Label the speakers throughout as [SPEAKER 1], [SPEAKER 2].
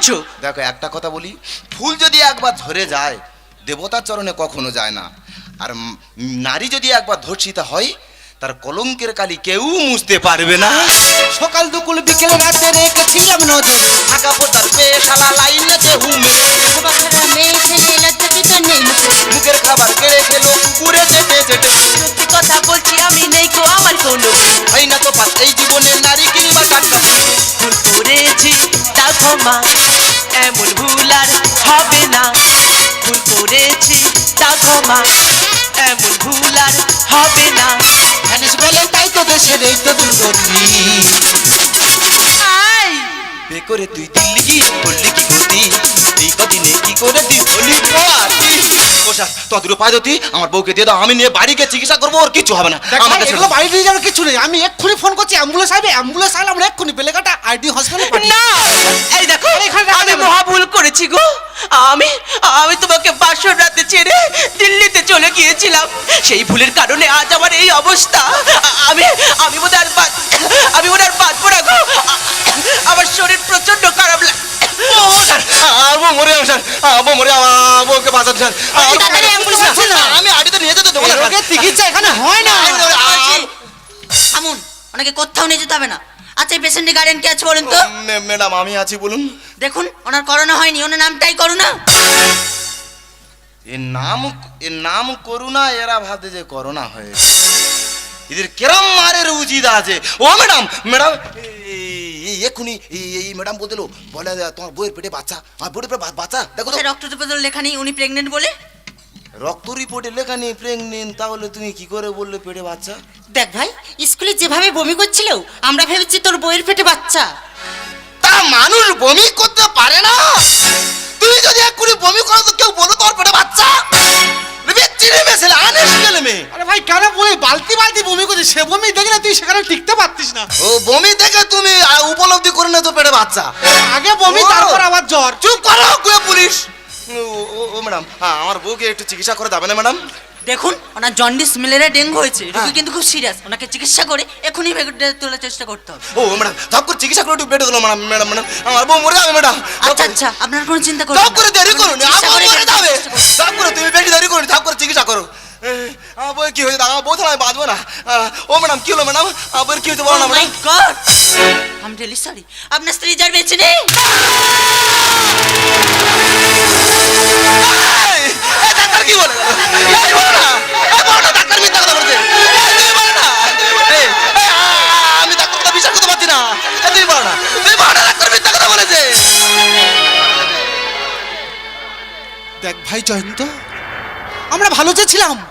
[SPEAKER 1] বলছো?
[SPEAKER 2] দেখো একটা কথা বলি ফুল যদি একবার ধরে যায় দেবতার চরণে কখনো যায় না। আর নারী যদি একবার ধর্ষিতা হয় তার কলঙ্কের কালি কেউ মুছতে পারবে না।
[SPEAKER 3] সকাল দুপুর বিকেল রাতে রেখেছিলাম নজর
[SPEAKER 2] থাকা পোতার পেয়ে শালা লাইন আছে হুমে মুখের খাবার কেড়ে খেলো কুকুরে চেটে চেটে
[SPEAKER 1] সত্যি কথা বলছি আমি নেই গো আমার কোনো।
[SPEAKER 2] হয় না তো পাত এই জীবনে নারী কিংবা টাকা
[SPEAKER 1] ভুল করেছি ক্ষমা এমন ভুল আর হবে না। ভুল করেছি তা ক্ষমা এমন ভুল আর হবে না।
[SPEAKER 3] ধানেশ বলে তাই তো দেশের এই তো দুর্গতি
[SPEAKER 1] আই
[SPEAKER 2] বে করে তুই দিল্লি গিয়ে পড়লি কি গতি? এই কদিনে কি করে তুই হলি পাতি তদুর পায় দতি আমার বউকে দিয়ে দাও আমি নিয়ে বাড়িকে চিকিৎসা করব ওর কিছু হবে না।
[SPEAKER 3] এগুলো বাড়ি নিয়ে যাওয়ার কিছু নেই। আমি এক্ষুনি ফোন করছি অ্যাম্বুলেন্স আসবে অ্যাম্বুলেন্স আসলে আমরা এক্ষুনি বেলেঘাটা আইডি হসপিটালে
[SPEAKER 1] না! এই দেখো
[SPEAKER 3] এখানে
[SPEAKER 1] আমি মহা ভুল করেছি গো। আমি আমি তোমাকে বাসর রাতে ছেড়ে দিল্লিতে চলে গিয়েছিলাম। সেই ভুলের কারণে আজ আমার এই অবস্থা। আমি আমি বোধ আর
[SPEAKER 2] বউকে স্যার
[SPEAKER 4] এই তাড়াতাড়ি ambulance আসছে না।
[SPEAKER 2] আমি আড়িতে নিয়ে যেতে দেবো না।
[SPEAKER 3] চিকিৎসা এখানে হয় না।
[SPEAKER 4] থামুন ওনাকে কোথাও নিয়ে যেতে হবে না। আচ্ছা পেশেন্টের গার্ডেন কে আছে বলুন তো?
[SPEAKER 2] ম্যাডাম আমি আছি বলুন।
[SPEAKER 4] দেখুন ওনার করোনা হয়নি ওনার নামটাই করোনা
[SPEAKER 2] এর নাম এর নাম করুণা এরা ভাবতে যে করোনা হয়েছে। এদের কেরম মারের উচিত আছে। ও ম্যাডাম ম্যাডাম এক্ষুনি এই ম্যাডাম বলতেলো বলে তোমার বইয়ের পেটে বাচ্চা আমার বইয়ের পেটে বাচ্চা দেখো
[SPEAKER 4] কোথায় রক্ত টিপে লেখা নেই উনি প্রেগনেন্ট বলে?
[SPEAKER 2] রক্ত রিপোর্টে লেখা নেই প্রেগনেন্ট তাহলে তুমি কি করে বললে পেটে বাচ্চা?
[SPEAKER 5] দেখ ভাই স্কুলে যেভাবে বমি করছিল আমরা ভেবেছি তোর বইয়ের পেটে বাচ্চা।
[SPEAKER 2] তা মানুষ বমি করতে পারে না। তুমি যদি এক্ষুনি বমি করো তো কেউ বলো তোমার
[SPEAKER 3] কেন বলি বালতি বালতি বমি করছিস? সে বমি দেখলে তুই সেখানে টিকতে পারতিস না।
[SPEAKER 2] ও বমি দেখে তুমি আহ, উপলব্ধি করে না তো পেটে বাচ্চা।
[SPEAKER 3] আগে বমি
[SPEAKER 2] ও।
[SPEAKER 3] তারপর আবার জ্বর।
[SPEAKER 2] চুপ করো গুয়ে পুলিশ। ও ও- ও ম্যাডাম হ্যাঁ আমার বউকে একটু চিকিৎসা করে যাবে না ম্যাডাম?
[SPEAKER 4] দেখুন ওনার জন্ডিস ম্যালেরিয়া ডেঙ্গু হয়েছে। রোগী
[SPEAKER 2] হ্যাঁ।
[SPEAKER 4] কিন্তু খুব সিরিয়াস ওনাকে চিকিৎসা করে এখনই বেডে তোলার চেষ্টা করতে হবে।
[SPEAKER 2] ও ম্যাডাম ধাপ করে চিকিৎসা করে একটু দিলো ম্যাডাম ম্যাডাম ম্যাডাম। আমার বউ মরে যাবে ম্যাডাম।
[SPEAKER 4] আচ্ছা আচ্ছা আপনার কোনো চিন্তা করবেন
[SPEAKER 2] ধাপ করে দেরি করুন
[SPEAKER 4] চিকিৎসা
[SPEAKER 2] আমার
[SPEAKER 4] করে
[SPEAKER 2] মরে যাবে।
[SPEAKER 4] চেষ্টা করুন।
[SPEAKER 2] ধাপ করে তুমি দেরি করুন ধাপ করে চিকিৎসা করো। এ, আমার কি হয়েছে? বউ আমি বাঁচবো না। ও ম্যাডাম কি হলো ম্যাডাম? বউয়ের কি হয়েছে? বলো না
[SPEAKER 4] my
[SPEAKER 2] madam.
[SPEAKER 4] God I am really sorry আপনার স্ত্রী যার বেঁচে নেই
[SPEAKER 2] এই, এই ডাক্তার কি বলে? গেল? এই বলো না, এই বলো না, ডাক্তার মিথ্যা কথা বলছে। তুমি বলো না। এই, এই, আ, আমি ডাক্তার কথা বিশ্বাস করতে পারছি না। এই, তুমি বলো না। তুমি বলো না ডাক্তার মিথ্যা কথা বলেছে।
[SPEAKER 3] দেখ ভাই জয়ন্ত আমরা ভালো চেয়েছিলাম।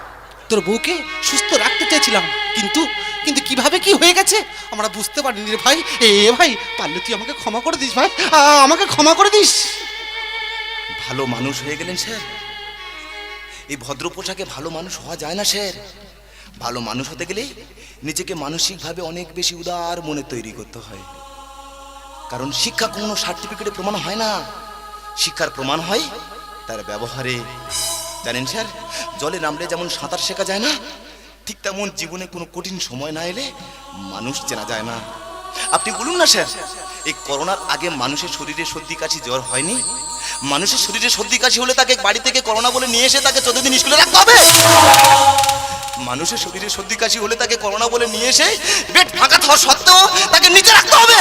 [SPEAKER 3] তোর বউকে সুস্থ রাখতে চেয়েছিলাম। কিন্তু কিন্তু কীভাবে কি হয়ে গেছে? আমরা বুঝতে পারিনি রে ভাই। এ ভাই, পারলে তুই আমাকে ক্ষমা করে দিস ভাই। আমাকে ক্ষমা করে দিস।
[SPEAKER 2] ভালো মানুষ হয়ে গেলেন, স্যার। এই ভদ্র পোশাকে ভালো মানুষ হওয়া যায় না, স্যার। ভালো মানুষ হতে গেলে নিজেকে মানসিকভাবে অনেক বেশি উদার মনে তৈরি করতে হয়। কারণ শিক্ষা কোনো সার্টিফিকেটে প্রমাণ হয় না। শিক্ষার প্রমাণ হয় তার ব্যবহারে। জানেন স্যার, জলে নামলে যেমন সাঁতার শেখা যায় না, ঠিক তেমন জীবনে কোনো কঠিন সময় না এলে মানুষ চেনা যায় না। আপনি বলুন না স্যার, এই করোনার আগে মানুষের শরীরে সর্দি কাশি জ্বর হয়নি? মানুষের শরীরে সর্দি কাশি হলে তাকে বাড়ি থেকে করোনা বলে নিয়ে এসে তাকে চোদ্দ দিন স্কুলে রাখতে হবে? মানুষের শরীরে সর্দি কাশি হলে তাকে করোনা বলে নিয়ে এসে বেড ফাঁকা থাকা সত্ত্বেও তাকে নিচে রাখতে হবে।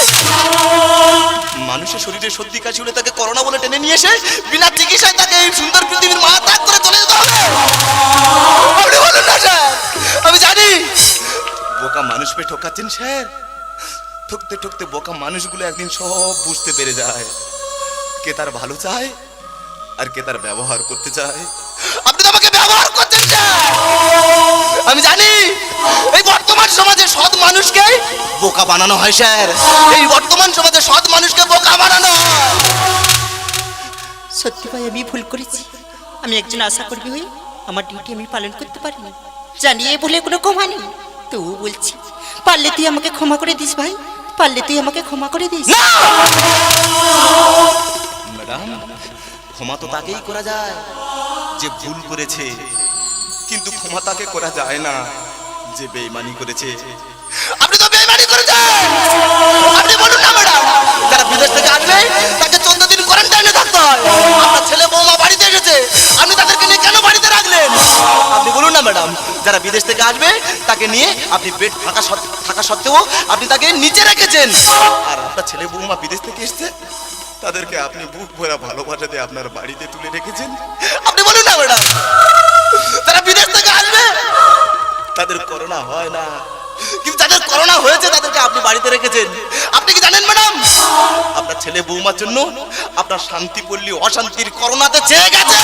[SPEAKER 2] মানুষের শরীরে সর্দি কাশি হলে তাকে করোনা বলে টেনে নিয়ে এসে বিনা চিকিৎসায় তাকে এই সুন্দর পৃথিবীর মা ত্যাগ করে চলে যেতে হবে। আপনি বলুন না, স্যার। আমি জানি। বোকা মানুষ পেয়ে ঠকাচ্ছেন, স্যার। ঠকতে ঠকতে বোকা মানুষগুলো একদিন সব বুঝতে পেরে যায়। কে তার ভালো চায় আর কে তার ব্যবহার করতে চায়। আপনি তো আমাকে ব্যবহার করছেন বোকা বানানো হয় স্যার। এই বর্তমান সমাজে সৎ মানুষকে বোকা বানানো হয়।
[SPEAKER 5] সত্যি ভাই আমি ভুল করেছি। আমি একজন আশা করবি হই আমার ডিউটি আমি পালন করতে পারিনি। জানিয়ে বলে কোনো ক্ষমা নেই। তবু বলছি পারলে তুই আমাকে ক্ষমা করে দিস ভাই। পারলে তুই আমাকে ক্ষমা করে দিস।
[SPEAKER 2] ম্যাডাম ক্ষমা তো তাকেই করা যায়। যে ভুল করেছে কিন্তু ক্ষমা তাকে করা যায় না। যে বেইমানি করেছে আপনি তো বেমানি করেছেন। আপনি বলুন না, ম্যাডাম, যারা বিদেশ থেকে আসবে তাকে চোদ্দ দিন কোয়ারেন্টাইনে থাকতে হয়। আপনার ছেলে বৌমা বাড়িতে এসেছে। আপনি তাদেরকে নিয়ে কেন বাড়িতে রাখলেন? আপনি বলুন না, ম্যাডাম, যারা বিদেশ থেকে আসবে, তাকে নিয়ে আপনি বেড ফাঁকা থাকা সত্ত্বেও আপনি তাকে নিচে রেখেছেন। আর আপনার ছেলে বৌমা বিদেশ থেকে এসছে, তাদেরকে আপনি বুক ভরা ভালোবাসা দিয়ে আপনার বাড়িতে তুলে রেখেছেন। আপনি বলুন না, ম্যাডাম তারা বিদেশ থেকে আসবে, তাদের করোনা হয় না। কিন্তু যাদের করোনা হয়েছে, তাদেরকে আপনি বাড়িতে রেখেছেন। আপনি কি জানেন, ম্যাডাম? আপনার ছেলে বৌমার জন্য আপনার শান্তি পল্লী অশান্তির করোনাতে চেয়ে গেছে।